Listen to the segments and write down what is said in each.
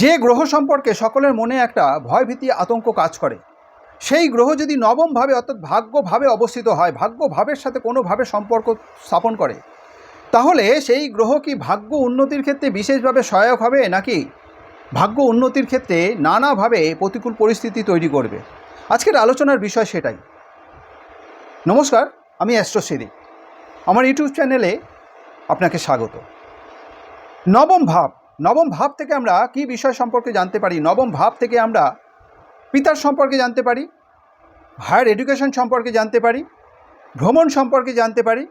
যে গ্রহ সম্পর্কে সকলের মনে একটা ভয়ভীতি, আতঙ্ক কাজ করে, সেই গ্রহ যদি নবমভাবে, অর্থাৎ ভাগ্যভাবে অবস্থিত হয়, ভাগ্যভাবের সাথে কোনোভাবে সম্পর্ক স্থাপন করে, তাহলে সেই গ্রহ কি ভাগ্য উন্নতির ক্ষেত্রে বিশেষভাবে সহায়ক হবে, নাকি ভাগ্য উন্নতির ক্ষেত্রে নানাভাবে প্রতিকূল পরিস্থিতি তৈরি করবে? আজকের আলোচনার বিষয় সেটাই। নমস্কার, আমি অ্যাস্ট্রোসিদি আমার ইউটিউব চ্যানেলে আপনাকে স্বাগত। নবম ভাব নবম ভাব থেকে আমরা কি বিষয় সম্পর্কে জানতে পারি? নবম ভাব থেকে আমরা পিতার সম্পর্কে জানতে পারি হায়ার এডুকেশন সম্পর্কে জানতে পারি, ভ্রমণ সম্পর্কে জানতে পারি,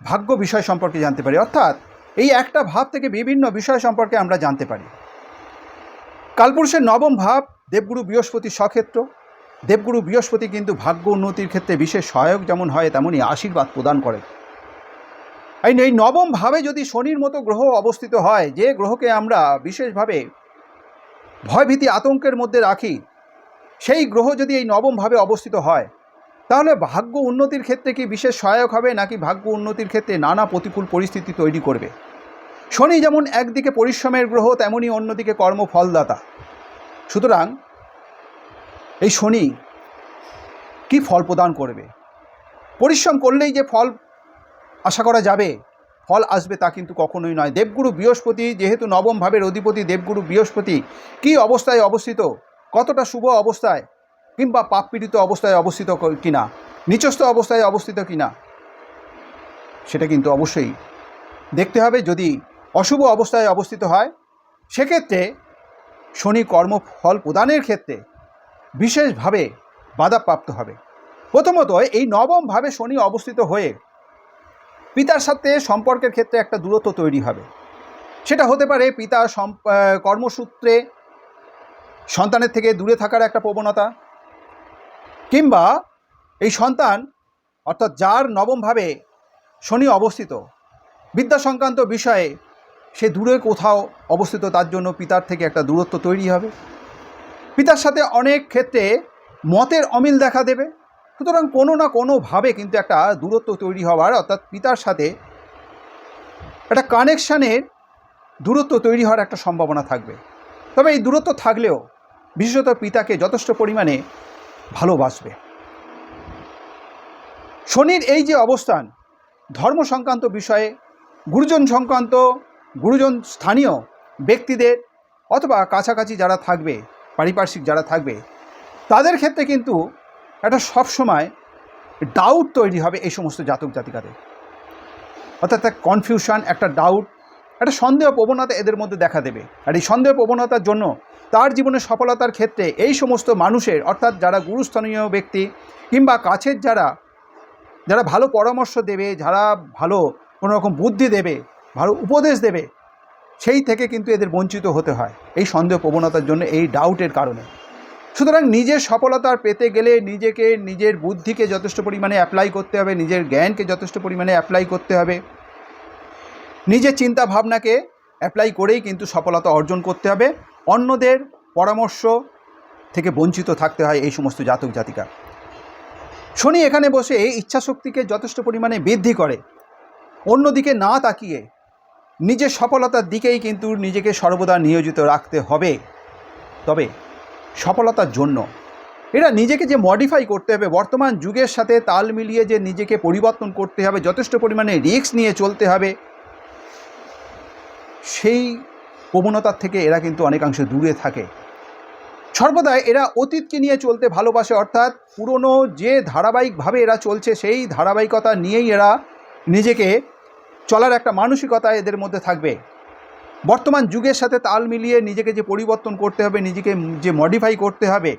ভাগ্য বিষয় সম্পর্কে জানতে পারি। অর্থাৎ এই একটা ভাব থেকে বিভিন্ন বিষয় সম্পর্কে আমরা জানতে পারি। কালপুরুষের নবম ভাব দেবগুরু বৃহস্পতি সক্ষেত্র দেবগুরু বৃহস্পতি কিন্তু ভাগ্য উন্নতির ক্ষেত্রে বিশেষ সহায়ক যেমন হয়, তেমনই আশীর্বাদ প্রদান করে। এই এই নবম ভাবে যদি শনির মতো গ্রহ অবস্থিত হয়, যে গ্রহকে আমরা বিশেষভাবে ভয়ভীতি আতঙ্কের মধ্যে রাখি, সেই গ্রহ যদি এই নবমভাবে অবস্থিত হয়, তাহলে ভাগ্য উন্নতির ক্ষেত্রে কি বিশেষ সহায়ক হবে, নাকি ভাগ্য উন্নতির ক্ষেত্রে নানা প্রতিকূল পরিস্থিতি তৈরি করবে? শনি যেমন একদিকে পরিশ্রমের গ্রহ তেমনই অন্যদিকে কর্মফলদাতা। সুতরাং এই শনি কি ফল প্রদান করবে? পরিশ্রম করলেই যে ফল আশা করা যাবে, ফল আসবে তা কিন্তু কখনোই নয়। দেবগুরু বৃহস্পতি যেহেতু নবম ভাবের অধিপতি, দেবগুরু বৃহস্পতি, কি অবস্থায় অবস্থিত? কতটা শুভ অবস্থায় কিংবা পাপ পীড়িত অবস্থায় অবস্থিত কিনা? নিচস্থ অবস্থায় অবস্থিত কিনা? সেটা কিন্তু অবশ্যই দেখতে হবে। যদি অশুভ অবস্থায় অবস্থিত হয়, সেক্ষেত্রে শনি কর্মফল প্রদানের ক্ষেত্রে বিশেষভাবে বাধাপ্রাপ্ত হবে। প্রথমত এই নবমভাবে শনি অবস্থিত হয়ে পিতার সাথে সম্পর্কের ক্ষেত্রে একটা দূরত্ব তৈরি হবে। সেটা হতে পারে পিতা কর্মসূত্রে সন্তানের থেকে দূরে থাকার একটা প্রবণতা, কিংবা এই সন্তান, অর্থাৎ যার নবমভাবে শনি অবস্থিত, বিদ্যা সংক্রান্ত বিষয়ে সে দূরে কোথাও অবস্থিত, তার জন্য পিতার থেকে একটা দূরত্ব তৈরি হবে। পিতার সাথে অনেক ক্ষেত্রে মতের অমিল দেখা দেবে। সুতরাং কোনো না কোনোভাবে কিন্তু একটা দূরত্ব তৈরি হওয়ার, অর্থাৎ পিতার সাথে একটা কানেকশানের দূরত্ব তৈরি হওয়ার একটা সম্ভাবনা থাকবে। তবে এই দূরত্ব থাকলেও বিশেষত পিতাকে যথেষ্ট পরিমাণে ভালোবাসবে। শনির এই যে অবস্থান, ধর্ম সংক্রান্ত বিষয়ে, গুরুজন সংক্রান্ত, গুরুজন স্থানীয় ব্যক্তিদের অথবা কাছাকাছি যারা থাকবে, পারিপার্শ্বিক যারা থাকবে, তাদের ক্ষেত্রে কিন্তু একটা সবসময় ডাউট তৈরি হবে এই সমস্ত জাতক জাতিকাদের। অর্থাৎ একটা কনফিউশন একটা ডাউট একটা সন্দেহ প্রবণতা এদের মধ্যে দেখা দেবে। আর এই সন্দেহ প্রবণতার জন্য তার জীবনের সফলতার ক্ষেত্রে এই সমস্ত মানুষের, অর্থাৎ যারা গুরুস্থানীয় ব্যক্তি কিংবা কাছের যারা যারা ভালো পরামর্শ দেবে, যারা ভালো কোনো রকম বুদ্ধি দেবে, ভালো উপদেশ দেবে, সেই থেকে কিন্তু এদের বঞ্চিত হতে হয় এই সন্দেহ প্রবণতার জন্য এই ডাউটের কারণে। সুতরাং নিজের সফলতার পেতে গেলে নিজেকে, নিজের বুদ্ধিকে যথেষ্ট পরিমাণে অ্যাপ্লাই করতে হবে, নিজের জ্ঞানকে যথেষ্ট পরিমাণে অ্যাপ্লাই করতে হবে। নিজের চিন্তা ভাবনাকে অ্যাপ্লাই করেই কিন্তু সফলতা অর্জন করতে হবে। অন্যদের পরামর্শ থেকে বঞ্চিত থাকতে হয় এই সমস্ত জাতক জাতিকা। শনি এখানে বসে ইচ্ছাশক্তিকে যথেষ্ট পরিমাণে বৃদ্ধি করে। অন্যদিকে না তাকিয়ে নিজের সফলতার দিকেই কিন্তু নিজেকে সর্বদা নিয়োজিত রাখতে হবে। তবে সফলতার জন্য। এরা নিজেকে যে মডিফাই করতে হবে, বর্তমান যুগের সাথে তাল মিলিয়ে যে নিজেকে পরিবর্তন করতে হবে, যথেষ্ট পরিমাণে রিস্ক নিয়ে চলতে হবে, সেই প্রবণতার থেকে এরা কিন্তু অনেকাংশে দূরে থাকে। সর্বদাই এরা অতীতকে নিয়ে চলতে ভালোবাসে, অর্থাৎ পুরনো যে ধারাবাহিকভাবে এরা চলছে, সেই ধারাবাহিকতা নিয়েই এরা নিজেকে চলার একটা মানসিকতা এদের মধ্যে থাকবে। বর্তমান যুগের সাথে তাল মিলিয়ে নিজেকে যে পরিবর্তন করতে হবে, নিজেকে যে মডিফাই করতে হবে,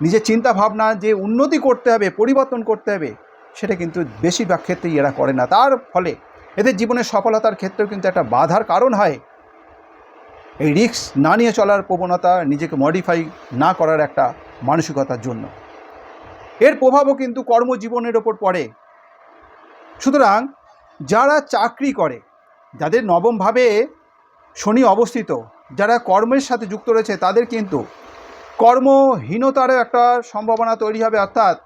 নিজের চিন্তা ভাবনা যে উন্নতি করতে হবে, পরিবর্তন করতে হবে, সেটা কিন্তু বেশিরভাগ ক্ষেত্রেই এরা করে না। তার ফলে এদের জীবনের সফলতার ক্ষেত্রেও কিন্তু একটা বাধার কারণ হয়। এই রিস্ক না নিয়ে চলার প্রবণতা নিজেকে মডিফাই না করার একটা মানসিকতার জন্য। এর প্রভাবও কিন্তু কর্মজীবনের ওপর পড়ে। সুতরাং যারা চাকরি করে, যাদের নবমভাবে শনি অবস্থিত। যারা কর্মের সাথে যুক্ত রয়েছে, তাদের কিন্তু কর্মহীনতারও একটা সম্ভাবনা তৈরি হবে, অর্থাৎ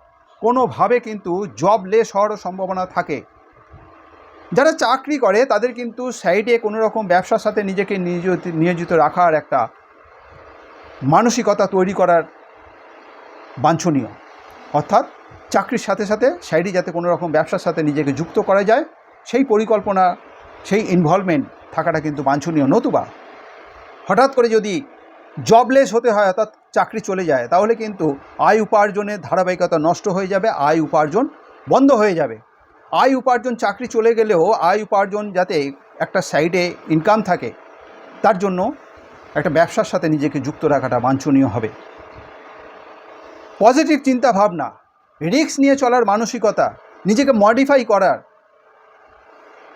কোনোভাবে কিন্তু জবলেস হওয়ারও সম্ভাবনা থাকে। যারা চাকরি করে, তাদের কিন্তু সাইডে কোনো রকম ব্যবসার সাথে নিজেকে নিয়োজিত নিয়োজিত রাখার একটা মানসিকতা তৈরি করার বাঞ্ছনীয়। অর্থাৎ চাকরির সাথে সাথে সাইডে যাতে কোনো রকম ব্যবসার সাথে নিজেকে যুক্ত করা যায়, সেই পরিকল্পনা, সেই ইনভলভমেন্ট থাকাটা কিন্তু বাঞ্ছনীয়। নতুবা হঠাৎ করে যদি জবলেস হতে হয়, অর্থাৎ চাকরি চলে যায়, তাহলে কিন্তু আয় উপার্জনের ধারাবাহিকতা নষ্ট হয়ে যাবে, আয় উপার্জন বন্ধ হয়ে যাবে। আয় উপার্জন চাকরি চলে গেলেও আয় উপার্জন যাতে একটা সাইডে ইনকাম থাকে, তার জন্য একটা ব্যবসার সাথে নিজেকে যুক্ত রাখাটা বাঞ্ছনীয় হবে। পজিটিভ চিন্তা ভাবনা রিস্ক নিয়ে চলার মানসিকতা, নিজেকে মডিফাই করার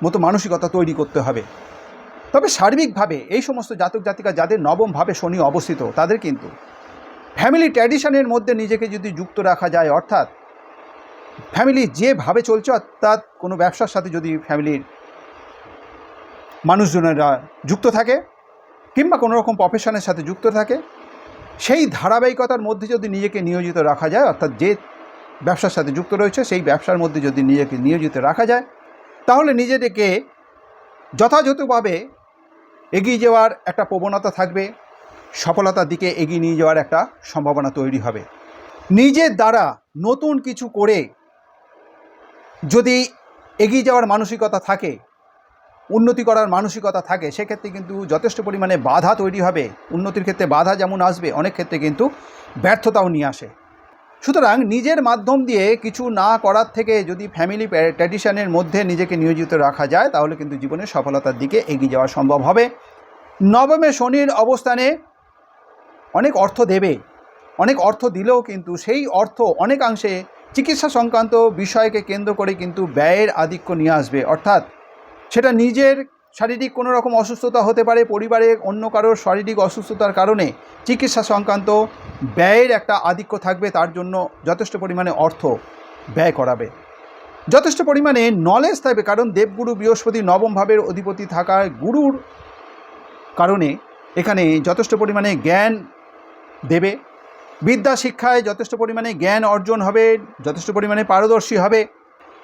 মতো মানসিকতা তৈরি করতে হবে। তবে সার্বিকভাবে এই সমস্ত জাতক জাতিকা যাদের নবমভাবে শনি অবস্থিত, তাদের কিন্তু ফ্যামিলি ট্র্যাডিশনের মধ্যে নিজেকে যদি যুক্ত রাখা যায়, অর্থাৎ ফ্যামিলি যেভাবে চলছে, অর্থাৎ কোনো ব্যবসার সাথে যদি ফ্যামিলির মানুষজনেরা যুক্ত থাকে কিংবা কোনো রকম প্রফেশনের সাথে যুক্ত থাকে, সেই ধারাবাহিকতার মধ্যে যদি নিজেকে নিয়োজিত রাখা যায়, অর্থাৎ যে ব্যবসার সাথে যুক্ত রয়েছে, সেই ব্যবসার মধ্যে যদি নিজেকে নিয়োজিত রাখা যায়, তাহলে নিজেদেরকে যথাযথভাবে এগিয়ে যাওয়ার একটা প্রবণতা থাকবে, সফলতার দিকে এগিয়ে নিয়ে যাওয়ার একটা সম্ভাবনা তৈরি হবে। নিজের দ্বারা নতুন কিছু করে যদি এগিয়ে যাওয়ার মানসিকতা থাকে, উন্নতি করার মানসিকতা থাকে, সেক্ষেত্রে কিন্তু যথেষ্ট পরিমাণে বাধা তৈরি হবে। উন্নতির ক্ষেত্রে বাধা যেমন আসবে, অনেক ক্ষেত্রে কিন্তু ব্যর্থতাও নিয়ে আসে। সুতরাং নিজের মাধ্যম দিয়ে কিছু না করার থেকে যদি ফ্যামিলি ট্র্যাডিশনের মধ্যে নিজেকে নিয়োজিত রাখা যায়, তাহলে কিন্তু জীবনের সফলতার দিকে এগিয়ে যাওয়া সম্ভব হবে। নবমে শনির অবস্থানে অনেক অর্থ দেবে। অনেক অর্থ দিলেও কিন্তু সেই অর্থ অনেকাংশে চিকিৎসা সংক্রান্ত বিষয়কে কেন্দ্র করে কিন্তু ব্যয়ের আধিক্য নিয়ে আসবে। অর্থাৎ সেটা নিজের শারীরিক কোনো রকম অসুস্থতা হতে পারে, পরিবারে অন্য কারোর শারীরিক অসুস্থতার কারণে চিকিৎসা সংক্রান্ত ব্যয়ের একটা আধিক্য থাকবে, তার জন্য যথেষ্ট পরিমাণে অর্থ ব্যয় করাবে। যথেষ্ট পরিমাণে নলেজ থাকবে, কারণ দেবগুরু বৃহস্পতি নবম ভাবের অধিপতি থাকার গুরুর কারণে এখানে যথেষ্ট পরিমাণে জ্ঞান দেবে। বিদ্যা শিক্ষায় যথেষ্ট পরিমাণে জ্ঞান অর্জন হবে, যথেষ্ট পরিমাণে পারদর্শী হবে।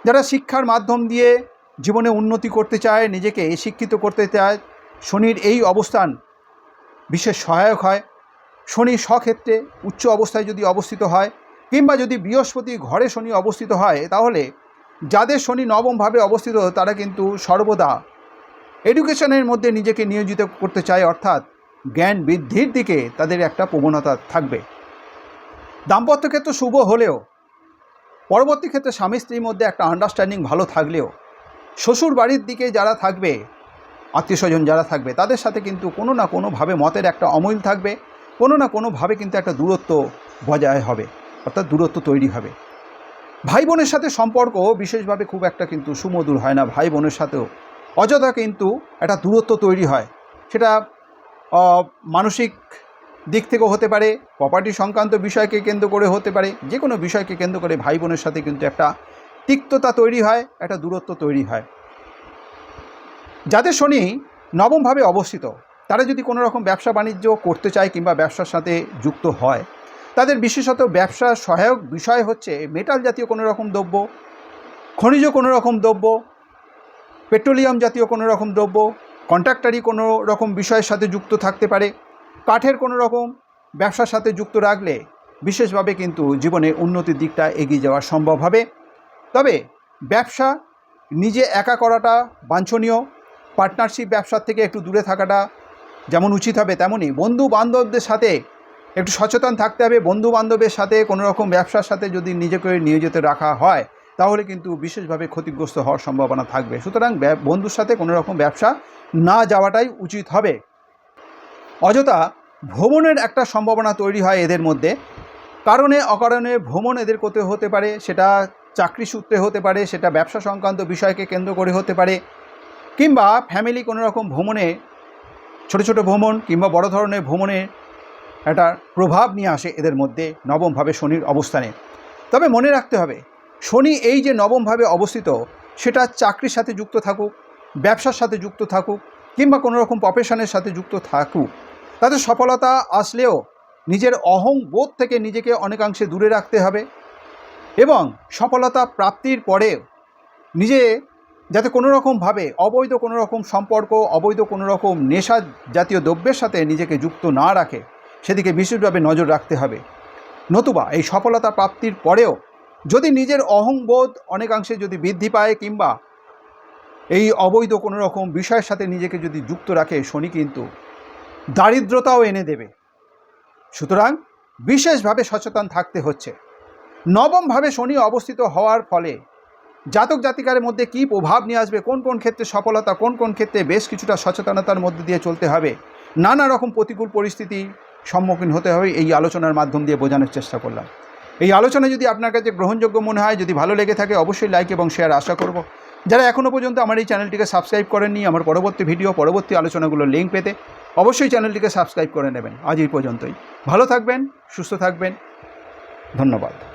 যারা শিক্ষার মাধ্যম দিয়ে জীবনে উন্নতি করতে চায়, নিজেকে শিক্ষিত করতে চায়, শনির এই অবস্থান বিশেষ সহায়ক হয়। শনি স্বক্ষেত্রে উচ্চ অবস্থায় যদি অবস্থিত হয় কিংবা যদি বৃহস্পতি ঘরে শনি অবস্থিত হয়, তাহলে যাদের শনি নবমভাবে অবস্থিত, তারা কিন্তু সর্বদা এডুকেশনের মধ্যে নিজেকে নিয়োজিত করতে চায়, অর্থাৎ জ্ঞান বৃদ্ধির দিকে তাদের একটা প্রবণতা থাকবে। দাম্পত্য ক্ষেত্র শুভ হলেও, পরবর্তী ক্ষেত্রে স্বামী স্ত্রীর মধ্যে একটা আন্ডারস্ট্যান্ডিং ভালো থাকলেও শ্বশুর বাড়ির দিকে যারা থাকবে আত্মীয় স্বজন যারা থাকবে, তাদের সাথে কিন্তু কোনো না কোনোভাবে মতের একটা অমূল থাকবে, কোনো না কোনোভাবে কিন্তু একটা দূরত্ব বজায় হবে, অর্থাৎ দূরত্ব তৈরি হবে। ভাই বোনের সাথে সম্পর্ক বিশেষভাবে খুব একটা কিন্তু সুমধুর হয় না ভাই বোনের সাথেও। অযথা কিন্তু একটা দূরত্ব তৈরি হয়। সেটা মানসিক দিক থেকেও হতে পারে প্রপার্টি সংক্রান্ত বিষয়কে কেন্দ্র করে হতে পারে যে কোনো বিষয়কে কেন্দ্র করে ভাই বোনের সাথে কিন্তু একটা তিক্ততা তৈরি হয়, একটা দূরত্ব তৈরি হয়। যাদের শনি নবমভাবে অবস্থিত, তারা যদি কোনো রকম ব্যবসা বাণিজ্য করতে চায় কিংবা ব্যবসার সাথে যুক্ত হয়, তাদের বিশেষত ব্যবসার সহায়ক বিষয় হচ্ছে মেটাল জাতীয় কোনো রকম দ্রব্য, খনিজ কোনো রকম দ্রব্য, পেট্রোলিয়াম জাতীয় কোনো রকম দ্রব্য কন্ট্রাক্টারি কোনো রকম বিষয়ের সাথে যুক্ত থাকতে পারে। কাঠের কোনো রকম ব্যবসার সাথে যুক্ত রাখলে বিশেষভাবে কিন্তু জীবনে উন্নতির দিকটা এগিয়ে যাওয়া সম্ভব হবে। তবে ব্যবসা নিজে একা করাটা বাঞ্ছনীয়। পার্টনারশিপ ব্যবসার থেকে একটু দূরে থাকাটা যেমন উচিত হবে তেমনই বন্ধু বান্ধবদের সাথে একটু সচেতন থাকতে হবে। বন্ধু বান্ধবের সাথে কোনো রকম ব্যবসার সাথে যদি নিজেকে নিয়োজিত রাখা হয়, তাহলে কিন্তু বিশেষভাবে ক্ষতিগ্রস্ত হওয়ার সম্ভাবনা থাকবে। সুতরাং বন্ধুর সাথে কোনো রকম ব্যবসা না যাওয়াটাই উচিত হবে। অযথা ভ্রমণের একটা সম্ভাবনা তৈরি হয় এদের মধ্যে। কারণে অকারণে ভ্রমণ এদের করতে হতে পারে, সেটা চাকরি সূত্রে হতে পারে, সেটা ব্যবসা সংক্রান্ত বিষয়কে কেন্দ্র করে হতে পারে, কিংবা ফ্যামিলি কোনো রকম ভ্রমণে, ছোট ছোট ভ্রমণ কিংবা বড় ধরনের ভ্রমণে একটা প্রভাব নিয়ে আসে এদের মধ্যে নবমভাবে শনির অবস্থানে। তবে মনে রাখতে হবে, শনি এই যে নবমভাবে অবস্থিত, সেটা চাকরির সাথে যুক্ত থাকুক, ব্যবসার সাথে যুক্ত থাকুক, কিংবা কোনো রকম প্রফেশনের সাথে যুক্ত থাকুক। তাতে সফলতা আসলেও নিজের অহং বোধ থেকে নিজেকে অনেকাংশে দূরে রাখতে হবে। এবং সফলতা প্রাপ্তির পরে নিজে যাতে কোনো রকমভাবে অবৈধ কোনো রকম সম্পর্ক, অবৈধ কোনো রকম নেশা জাতীয় দ্রব্যের সাথে নিজেকে যুক্ত না রাখে, সেদিকে বিশেষভাবে নজর রাখতে হবে। নতুবা এই সফলতা প্রাপ্তির পরেও যদি নিজের অহংবোধ অনেকাংশে যদি বৃদ্ধি পায় কিংবা এই অবৈধ কোনো রকম বিষয়ের সাথে নিজেকে যদি যুক্ত রাখে, শনি কিন্তু দারিদ্রতাও এনে দেবে। সুতরাং বিশেষভাবে সচেতন থাকতে হচ্ছে। নবমভাবে শনি অবস্থিত হওয়ার ফলে জাতক জাতিকারের মধ্যে কী প্রভাব নিয়ে আসবে, কোন কোন ক্ষেত্রে সফলতা, কোন কোন ক্ষেত্রে বেশ কিছুটা সচেতনতার মধ্যে দিয়ে চলতে হবে, নানা রকম প্রতিকূল পরিস্থিতি সম্মুখীন হতে হবে, এই আলোচনার মাধ্যম দিয়ে বোঝানোর চেষ্টা করলাম। এই আলোচনা যদি আপনার কাছে গ্রহণযোগ্য মনে হয়, যদি ভালো লেগে থাকে, অবশ্যই লাইক এবং শেয়ার আশা করব। যারা এখনও পর্যন্ত আমার এই চ্যানেলটিকে সাবস্ক্রাইব করেননি, আমার পরবর্তী ভিডিও পরবর্তী আলোচনাগুলোর লিঙ্ক পেতে অবশ্যই চ্যানেলটিকে সাবস্ক্রাইব করে নেবেন। আজ এই পর্যন্তই। ভালো থাকবেন, সুস্থ থাকবেন। ধন্যবাদ।